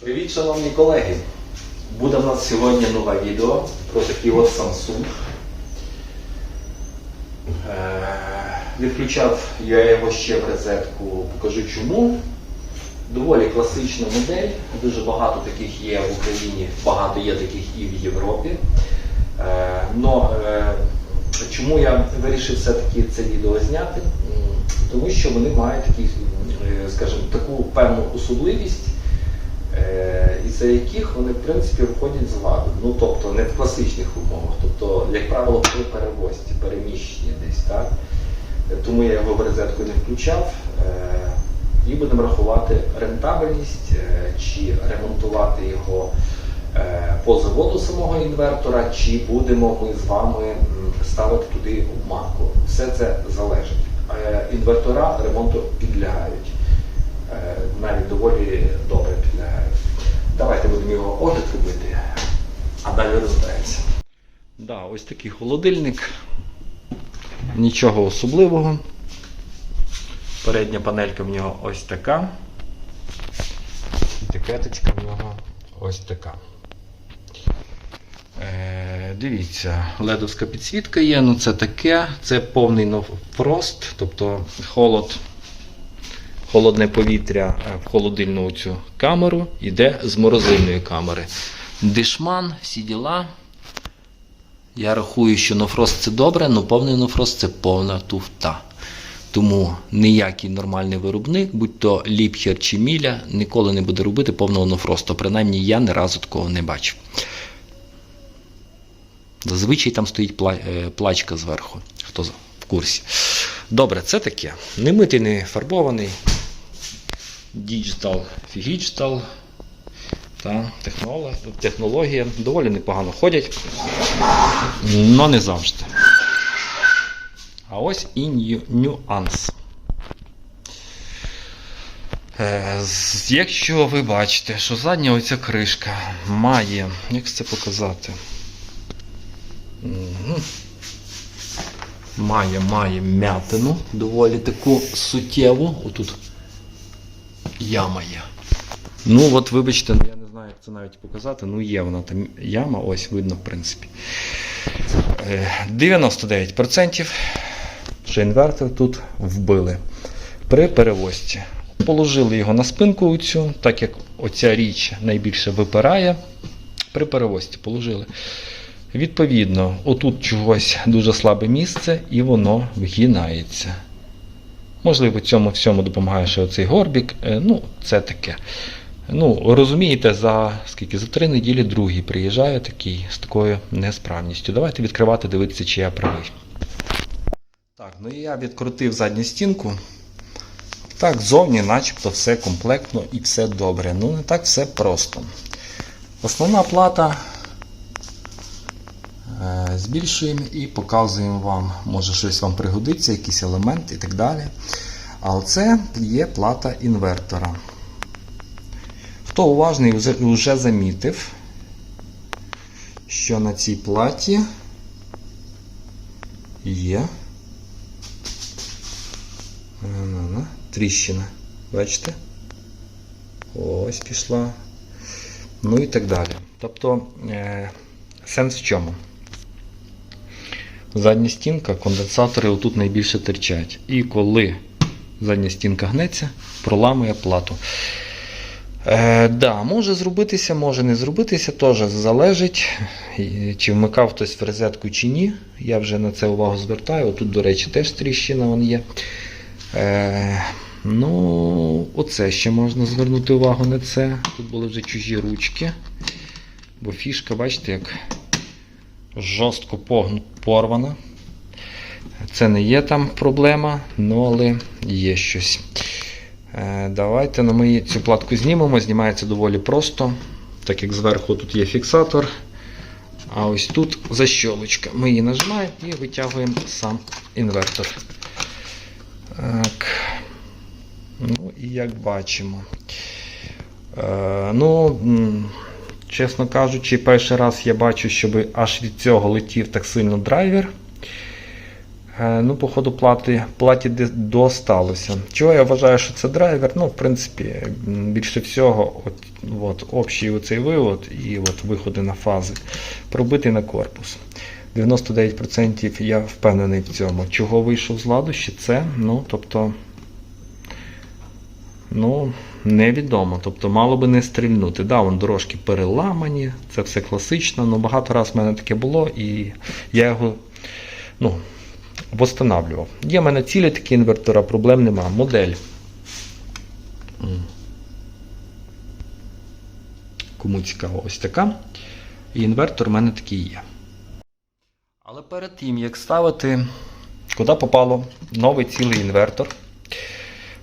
Привіт, шановні колеги! Буде в нас сьогодні нове відео про такий от Samsung. Е, Відключав я його ще в розетку, покажу чому. Доволі класична модель, дуже багато таких є в Україні, багато є таких і в Європі. Е, Но е, чому я вирішив все-таки це відео зняти? Тому що вони мають такі, скажімо, таку певну особливість, із-за яких вони в принципі виходять з ладу. Ну тобто не в класичних умовах, тобто, як правило, при перевозці, переміщенні десь, так? Тому я його в розетку не включав. Е, І будемо рахувати рентабельність е, чи ремонтувати його е, по заводу самого інвертора, чи будемо ми з вами ставити туди обманку. Все це залежить. Інвертора ремонту підлягають. Навіть доволі добре. Давайте будемо його огляд робити, а далі розберемося. Да, ось такий холодильник. Нічого особливого. Передня панелька в нього ось така. Етикеточка в нього ось така. Е, дивіться, ледовська підсвітка є, ну це таке, це повний фрост, тобто холод, холодне повітря е, в холодильну цю камеру йде з морозильної камери. Дишман, всі діла. Я рахую, що нофрост це добре, але повний нофрост це повна туфта. Тому ніякий нормальний виробник, будь то Ліпхер чи Міля, ніколи не буде робити повного нофросту. Принаймні я ні разу такого не бачив. Зазвичай там стоїть е, плачка зверху, хто в курсі. Добре, це таке. Не митий, не фарбований. Digital Digital. Та, технолог- технологія доволі непогано ходять, але не завжди. А ось і нюанс. Е, Якщо ви бачите, що задня оця кришка має, як це показати? Має, має м'ятину доволі таку суттєву. Отут яма є. Ну, от вибачте, ну, я не знаю, як це навіть показати. Ну, є вона там яма, ось видно, в принципі. Е, 99% що інвертор тут вбили при перевозці. Положили його на спинку оцю, так як оця річ найбільше випирає. При перевозці положили. Відповідно, отут чогось дуже слабе місце і воно вгинається. Можливо, цьому всьому допомагає ще оцей горбік. Е, Ну, це таке. Ну, розумієте, за скільки за три неділі другий приїжджає такий з такою несправністю. Давайте відкривати, дивитися, чи я правий. Так, ну і я відкрутив задню стінку. Так, зовні начебто все комплектно і все добре. Ну, не так все просто. Основна плата збільшуємо і показуємо вам, може щось вам пригодиться, якийсь елемент і так далі. Але це є плата інвертора. Хто уважний вже, замітив, що на цій платі є тріщина. Бачите? Ось пішла. Ну і так далі. Тобто е, сенс в чому? Задня стінка, конденсатори отут найбільше терчать. І коли задня стінка гнеться, проламує плату. Е, да, може зробитися, може не зробитися, теж залежить, чи вмикав хтось в розетку чи ні. Я вже на це увагу звертаю. Тут, до речі, теж тріщина вон є. Е, ну, оце ще можна звернути увагу на це. Тут були вже чужі ручки. Бо фішка, бачите, як жорстко порвана. Це не є там проблема, ну але є щось. Е, Давайте ну, ми цю платку знімемо. Знімається доволі просто, так як зверху тут є фіксатор. А ось тут защолочка. Ми її нажимаємо і витягуємо сам інвертор. Так. Ну і як бачимо. Е, ну, чесно кажучи, перший раз я бачу, щоб аж від цього летів так сильно драйвер. Е, Ну, по ходу плати, платі досталося. Чого я вважаю, що це драйвер? Ну, в принципі, більше всього, от, от, общий оцей вивод і от виходи на фази пробитий на корпус. 99% я впевнений в цьому. Чого вийшов з ладу, ще це, ну, тобто, ну, невідомо. Тобто, мало би не стрільнути. Да, вон дорожки переламані, це все класично, але багато раз в мене таке було, і я його, ну, восстанавлював. Є в мене цілі такі інвертора, проблем нема. Модель. Кому цікаво, ось така. І інвертор в мене такий є. Але перед тим, як ставити, куди попало новий цілий інвертор,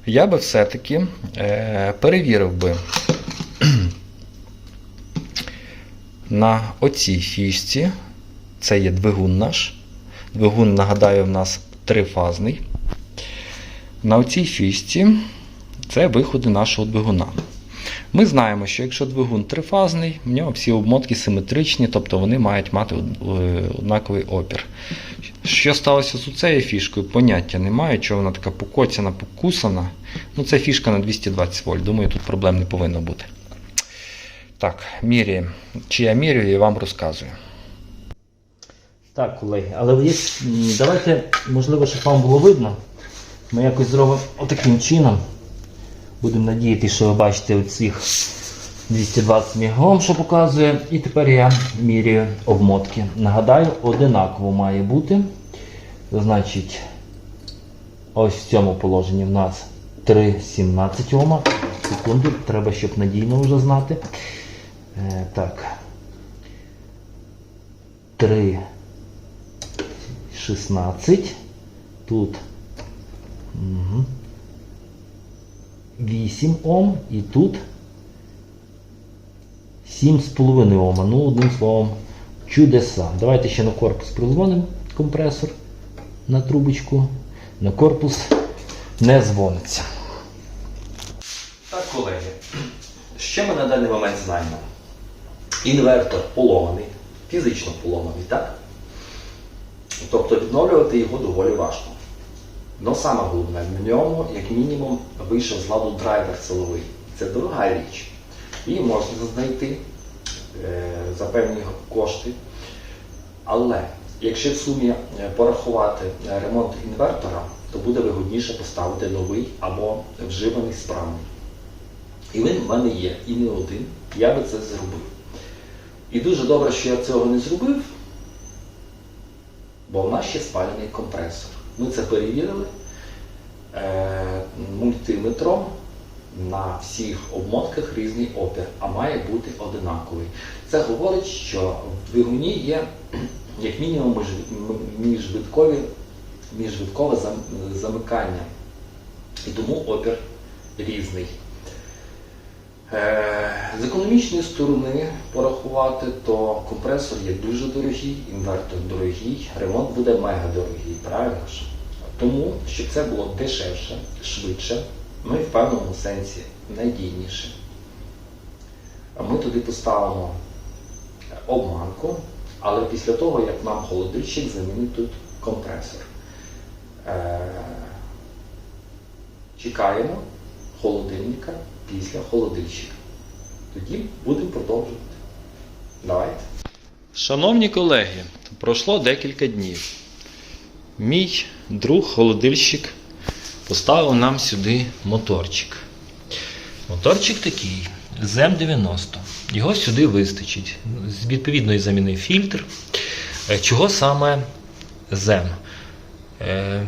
я би все-таки е, перевірив би на оцій фішці. Це є двигун наш. Двигун, нагадаю, в нас трифазний. На оцій фішці це виходи нашого двигуна. Ми знаємо, що якщо двигун трифазний, в нього всі обмотки симетричні, тобто вони мають мати е, однаковий опір. Що сталося з цією фішкою, поняття немає, чого вона така покоцяна, покусана. Ну, це фішка на 220 вольт. Думаю, тут проблем не повинно бути. Так, міряємо. Чи я міряю і вам розказую. Так, колеги, але є, давайте, можливо, щоб вам було видно. Ми якось зробимо отаким чином. Будемо надіятися, що ви бачите оцих 220 мегаом, що показує. І тепер я міряю обмотки. Нагадаю, одинаково має бути. Значить, ось в цьому положенні в нас 3,17 Ома. Секунду, треба, щоб надійно вже знати. Е, так. 3. 16. Тут угу. 8 Ом і тут 7,5 Ома. Ну, одним словом, чудеса. Давайте ще на корпус призвонимо компресор на трубочку. На корпус не дзвониться. Так, колеги, що ми на даний момент знаємо? Інвертор поломаний, фізично поломаний, так? Тобто відновлювати його доволі важко. Но саме головне, в ньому, як мінімум, вийшов з ладу драйвер силовий. Це дорога річ. Її можна знайти е, за певні кошти. Але якщо в сумі е, порахувати е, ремонт інвертора, то буде вигодніше поставити новий або вживаний справний. І він в мене є, і не один. Я би це зробив. І дуже добре, що я цього не зробив, бо в нас ще спалений компресор. Ми це перевірили е, мультиметром на всіх обмотках різний опір, а має бути одинаковий. Це говорить, що в двигуні є як мінімум між- м- міжвиткові, міжвиткове зам- замикання. І тому опір різний. Е, З економічної сторони порахувати, то компресор є дуже дорогий, інвертор дорогий, ремонт буде мега дорогий, правильно ж? Тому, щоб це було дешевше, швидше, і в певному сенсі надійніше. А Ми туди поставимо обманку, але після того, як нам холодильщик замінить тут компресор. Е, Чекаємо холодильника після холодильщика. Тоді будемо продовжувати. Давайте. Шановні колеги, пройшло декілька днів. Мій друг холодильщик поставив нам сюди моторчик. Моторчик такий, ЗМ-90. Його сюди вистачить. Відповідно, і замінив фільтр. Е, Чого саме ЗЕМ? Е,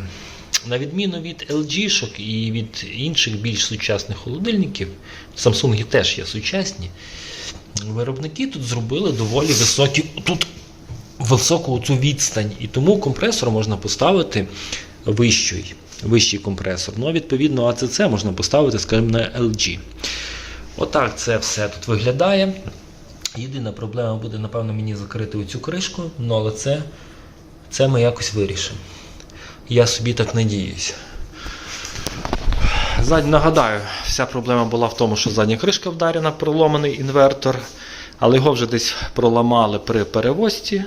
На відміну від LG-шок і від інших більш сучасних холодильників, Samsung теж є сучасні. Виробники тут зробили доволі високі тут високу цю відстань, і тому компресор можна поставити вищий, вищий компресор. Ну, відповідно, АЦЦ можна поставити, скажімо, на LG. Отак це все тут виглядає. Єдина проблема буде, напевно, мені закрити оцю кришку, ну але це, це ми якось вирішимо. Я собі так надіюсь. Зад... Нагадаю, вся проблема була в тому, що задня кришка вдарена, проломаний інвертор, але його вже десь проламали при перевозці.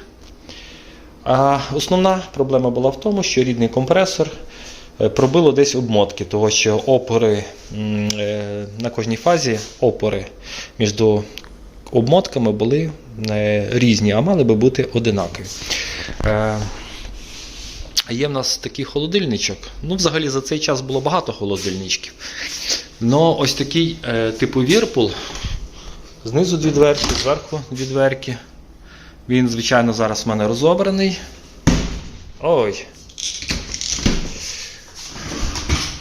А основна проблема була в тому, що рідний компресор пробило десь обмотки, того що опори е, на кожній фазі опори між обмотками були е, різні, а мали би бути одинакові. Е, Є в нас такий холодильничок. Ну, взагалі за цей час було багато холодильничків. Но ось такий е, типу Вірпул. Знизу дві дверки, зверху дві дверки. Він, звичайно, зараз в мене розобраний. Ой.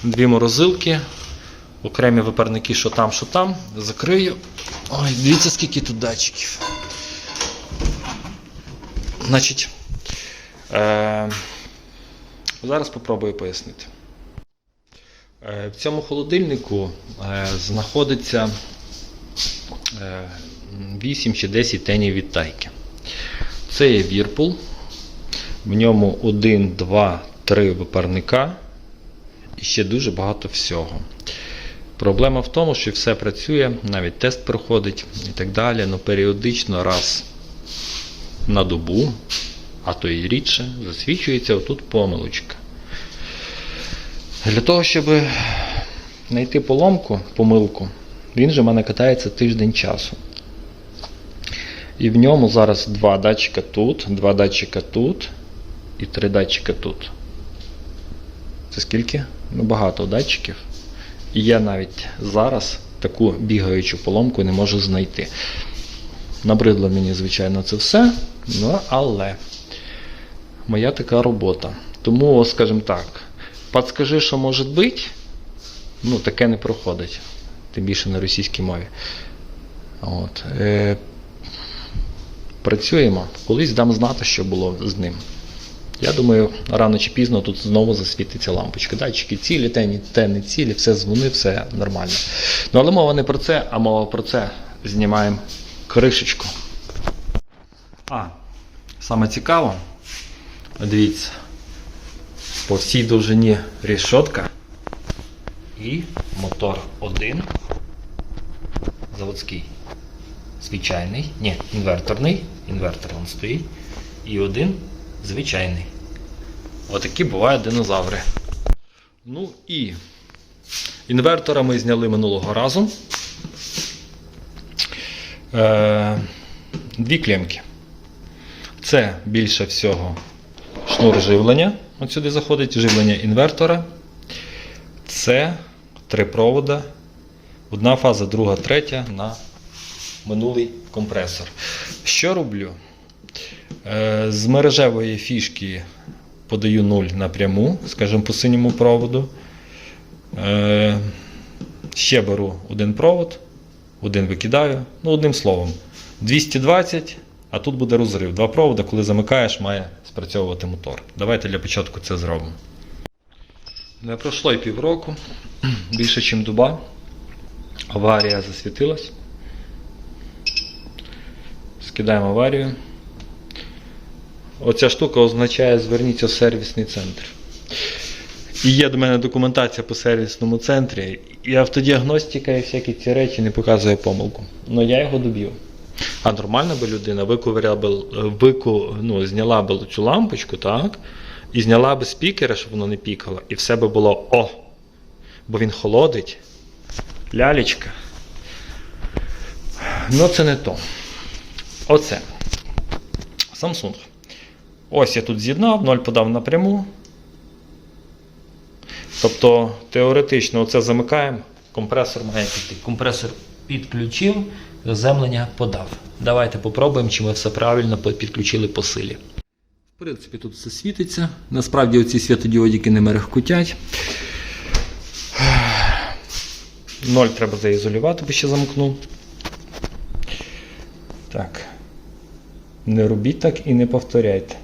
Дві морозилки. Окремі випарники, що там, що там. Закрию. Ой, дивіться, скільки тут датчиків. Значить. Е, зараз спробую пояснити. Е, в цьому холодильнику е, знаходиться е, 8 чи 10 тенів відтайки. Це є Вірпул. В ньому 1, 2, 3 випарника і ще дуже багато всього. Проблема в тому, що все працює, навіть тест проходить і так далі, але періодично раз на добу, а то і рідше, засвідчується отут помилочка. Для того, щоб знайти поломку, помилку, він же в мене катається тиждень часу. І в ньому зараз два датчика тут, два датчика тут і три датчика тут. Це скільки? Ну, багато датчиків. І я навіть зараз таку бігаючу поломку не можу знайти. Набридло мені, звичайно, це все. Ну, але моя така робота. Тому, скажімо так, подскажи, що може бути, ну, таке не проходить. Тим більше на російській мові. От. Е, працюємо. Колись дам знати, що було з ним. Я думаю, рано чи пізно тут знову засвітиться лампочка. Датчики цілі, те, ні- те не цілі, все дзвони, все нормально. Ну але мова не про це, а мова про це. Знімаємо кришечку. А, саме цікаво, дивіться, по всій довжині рішотка і мотор один заводський. Звичайний, ні, інверторний, інвертор він стоїть. І один звичайний. Отакі бувають динозаври. Ну і інвертора ми зняли минулого разу. Е, дві клемки. Це більше всього шнур живлення. От сюди заходить живлення інвертора. Це три провода. Одна фаза, друга, третя на минулий компресор. Що роблю? Е, З мережевої фішки подаю 0 напряму, скажімо, по синьому проводу. Е, Ще беру один провод, один викидаю. Ну, одним словом, 220, а тут буде розрив. Два провода, коли замикаєш, має спрацьовувати мотор. Давайте для початку це зробимо. Не пройшло й півроку, більше, ніж доба. Аварія засвітилась. Скидаємо аварію. Оця штука означає зверніться в сервісний центр. І є до мене документація по сервісному центрі, і автодіагностика і всякі ці речі не показує помилку. Ну я його доб'ю. А нормальна би людина би, вику, ну, зняла би цю лампочку, так? І зняла би спікера, щоб воно не пікало, і все би було о! Бо він холодить. Лялечка. Ну це не то. Оце. Samsung. Ось я тут з'єднав, 0 подав напряму. Тобто, теоретично оце замикаємо, компресор має піти. Компресор підключив, заземлення подав. Давайте попробуємо, чи ми все правильно підключили по силі. В принципі, тут все світиться. Насправді оці світодіодики не мерехкотять. Ноль треба заізолювати, бо ще замкнув. Так. Не робіть так і не повторяйте.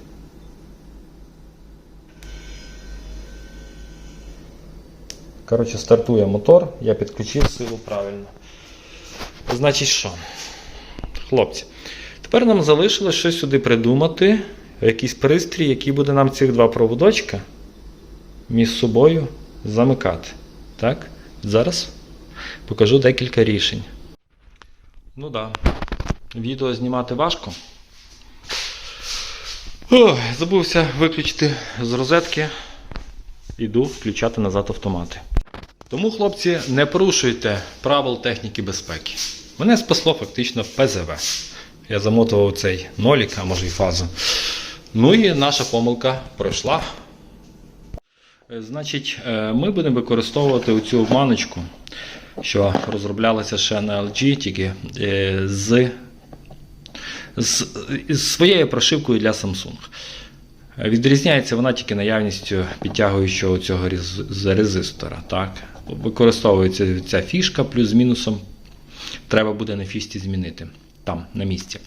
Коротше, стартує мотор, я підключив силу правильно. Значить що? Хлопці, тепер нам залишилось щось сюди придумати, якийсь пристрій, який буде нам цих два проводочка між собою замикати. Так? Зараз покажу декілька рішень. Ну да. відео знімати важко. Ой, забувся виключити з розетки. Іду включати назад автомати. Тому, хлопці, не порушуйте правил техніки безпеки. Мене спасло фактично ПЗВ. Я замотував цей нолік, а може й фазу. Ну і наша помилка пройшла. Е, Значить, е, ми будемо використовувати оцю обманочку, що розроблялася ще на LG, тільки е, з, з, з своєю прошивкою для Samsung. Відрізняється вона тільки наявністю підтягуючого цього резистора. Так? Використовується ця фішка плюс з мінусом. Треба буде на фісті змінити там, на місці.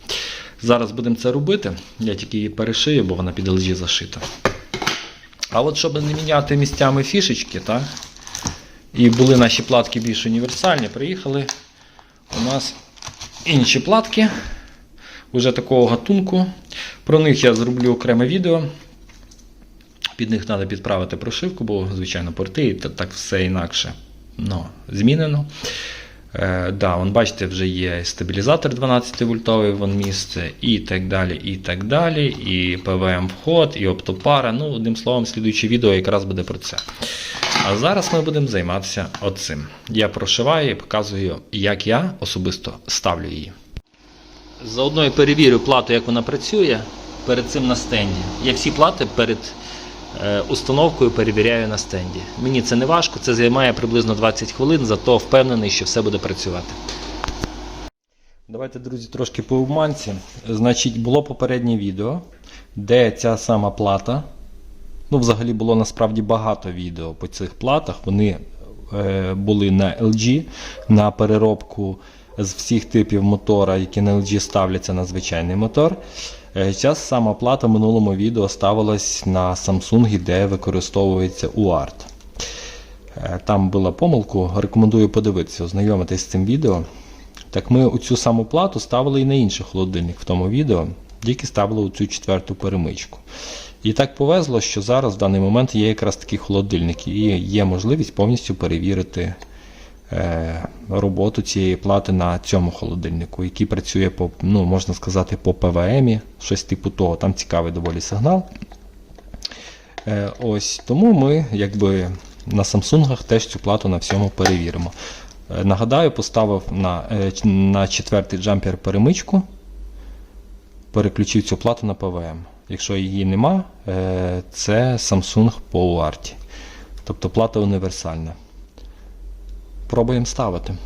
Зараз будемо це робити. Я тільки її перешию, бо вона під LG зашита. А от щоб не міняти місцями фішечки, так? і були наші платки більш універсальні, приїхали у нас інші платки вже такого гатунку. Про них я зроблю окреме відео. Під них треба підправити прошивку, бо, звичайно, порти і та- так все інакше ну, змінено. Е, да, вон, бачите, вже є стабілізатор 12 вольтовий вон місце, і так далі, і так далі, і ПВМ вход, і оптопара. Ну, одним словом, слідуюче відео якраз буде про це. А зараз ми будемо займатися оцим. Я прошиваю і показую, як я особисто ставлю її. Заодно і перевірю плату, як вона працює перед цим на стенді. Я всі плати перед установкою перевіряю на стенді. Мені це не важко, це займає приблизно 20 хвилин, зато впевнений, що все буде працювати. Давайте, друзі, трошки по обманці. Значить, було попереднє відео, де ця сама плата. Ну, взагалі було насправді багато відео по цих платах. Вони е, були на LG, на переробку з всіх типів мотора, які на LG ставляться на звичайний мотор. Е, Ця сама плата в минулому відео ставилась на Samsung, де використовується UART. Е, Там була помилку, рекомендую подивитися, ознайомитись з цим відео. Так ми оцю саму плату ставили і на інший холодильник в тому відео, тільки ставили оцю четверту перемичку. І так повезло, що зараз в даний момент є якраз такий холодильник, і є можливість повністю перевірити е, роботу цієї плати на цьому холодильнику, який працює по, ну, можна сказати, по ПВМі, щось типу того. Там цікавий доволі сигнал. Е, ось тому ми якби на Samsung теж цю плату на всьому перевіримо. Е, Нагадаю, поставив на, е, на четвертий джампер перемичку, переключив цю плату на ПВМ. Якщо її нема, е, це Samsung по UART. Тобто плата універсальна. Пробуємо ставити.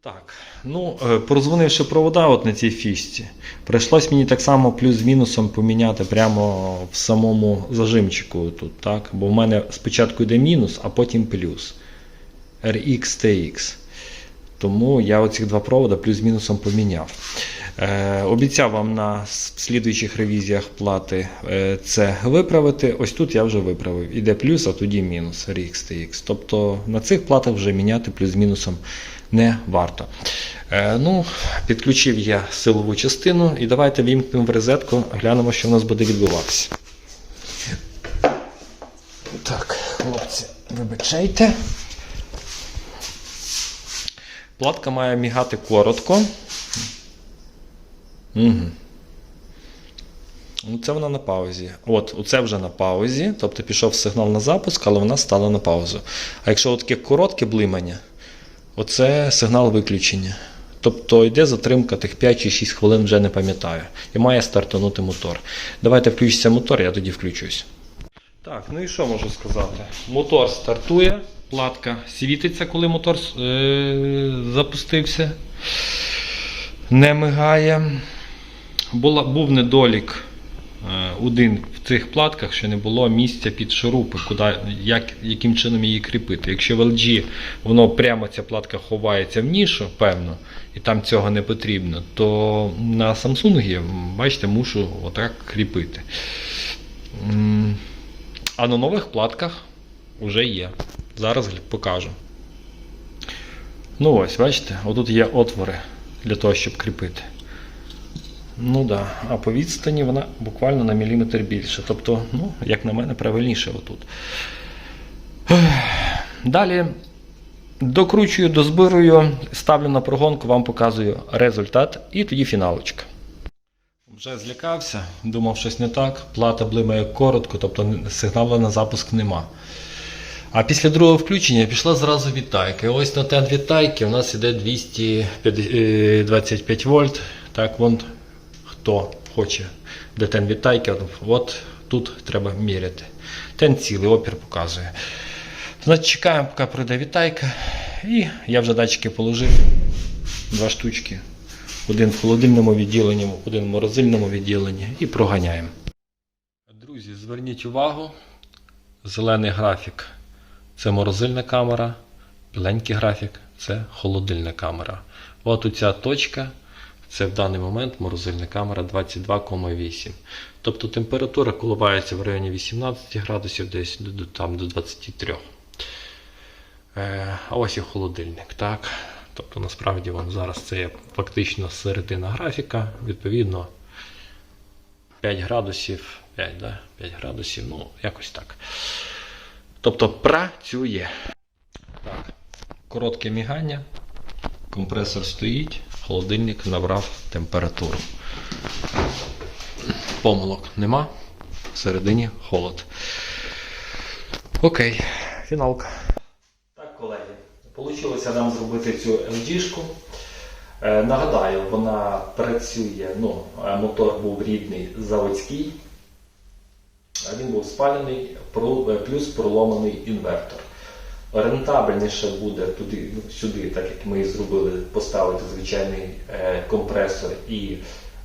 Так, ну, е, прозвонивши провода от на цій фішці, прийшлось мені так само плюс з мінусом поміняти прямо в самому зажимчику тут, так? Бо в мене спочатку йде мінус, а потім плюс. RX TX. Тому я оці два провода плюс-мінусом поміняв. Е, обіцяв вам на слідуючих ревізіях плати е, це виправити. Ось тут я вже виправив. Іде плюс, а тоді мінус RX TX. Тобто на цих платах вже міняти плюс-мінусом не варто. Е, ну, підключив я силову частину і давайте вімкнемо в розетку, глянемо, що в нас буде відбуватися. Так, хлопці, вибачайте. Платка має мігати коротко. Угу. Ну, це вона на паузі. От, оце вже на паузі, тобто пішов сигнал на запуск, але вона стала на паузу. А якщо таке коротке блимання, оце сигнал виключення. Тобто йде затримка тих 5 чи 6 хвилин, вже не пам'ятаю. І має стартанути мотор. Давайте включиться мотор, я тоді включусь. Так, ну і що можу сказати? Мотор стартує, платка світиться, коли мотор е- запустився. Не мигає. Була, був недолік е, один в цих платках, що не було місця під шурупи, куди, як, яким чином її кріпити. Якщо в LG воно прямо ця платка ховається в нішу, певно, і там цього не потрібно, то на Samsung, бачите, мушу отак кріпити. А на нових платках вже є. Зараз покажу. Ну ось, бачите, отут є отвори для того, щоб кріпити. Ну да. а по відстані вона буквально на міліметр більше. Тобто, ну, як на мене, правильніше отут. Далі докручую, дозбирую, ставлю на прогонку, вам показую результат і тоді фіналочка. Вже злякався, думав щось не так. Плата блимає коротко, тобто сигналу на запуск нема. А після другого включення пішла зразу відтайка. Ось на тен відтайки у нас іде 225 вольт. Так, вон хто хоче, де тен відтайки, от тут треба міряти. Тен цілий опір показує. Значить, чекаємо, поки пройде відтайка. І я вже датчики положив. Два штучки. Один в холодильному відділенні, один в морозильному відділенні і проганяємо. Друзі, зверніть увагу. Зелений графік це морозильна камера, біленький графік це холодильна камера. От оця точка, це в даний момент морозильна камера 22,8. Тобто температура коливається в районі 18 градусів, десь до, там, до 23. Е, ось і холодильник. Так? Тобто насправді вам зараз це є фактично середина графіка, відповідно 5 градусів, 5, да? 5 градусів, ну якось так. Тобто працює. Так. Коротке мігання. Компресор стоїть, холодильник набрав температуру. Помилок нема. Всередині холод. Окей, фіналка. Так, колеги, вийшло нам зробити цю LG-шку. Е, нагадаю, вона працює, ну, е, мотор був рідний заводський, а він був спалений, е, плюс проломаний інвертор. Рентабельніше буде туди, ну, сюди, так як ми зробили, поставити звичайний е, компресор і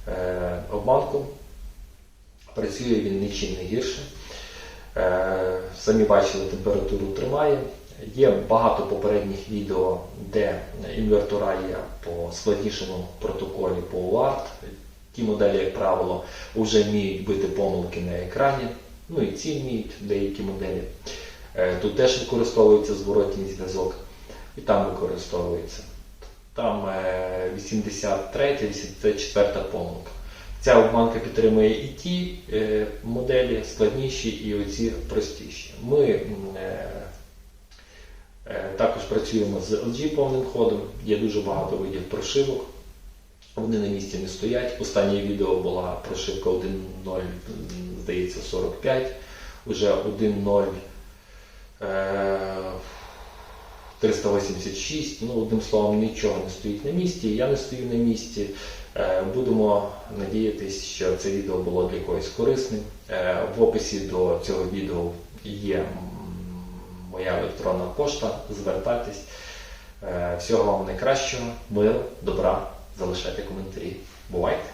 е, обманку. Працює він нічим не гірше. Е, Самі бачили, температуру тримає. Є багато попередніх відео, де інвертора є по складнішому протоколі по UART. Ті моделі, як правило, вже вміють бити помилки на екрані. Ну і ці вміють деякі моделі. Е, Тут теж використовується зворотній зв'язок, і там використовується. Там е, 83, 84 помилка. Ця обманка підтримує і ті е, моделі складніші, і оці простіші. Ми е, е, також працюємо з LG повним ходом, є дуже багато видів прошивок. Вони на місці не стоять. Останнє відео була прошивка 1.0, здається, 45, уже 1.0. е, 386, ну, одним словом, нічого не стоїть на місці, я не стою на місці. Е, Будемо надіятися, що це відео було для когось корисним. Е, В описі до цього відео є моя електронна пошта. Звертайтесь. Е, Всього вам найкращого, миру, добра, залишайте коментарі. Бувайте!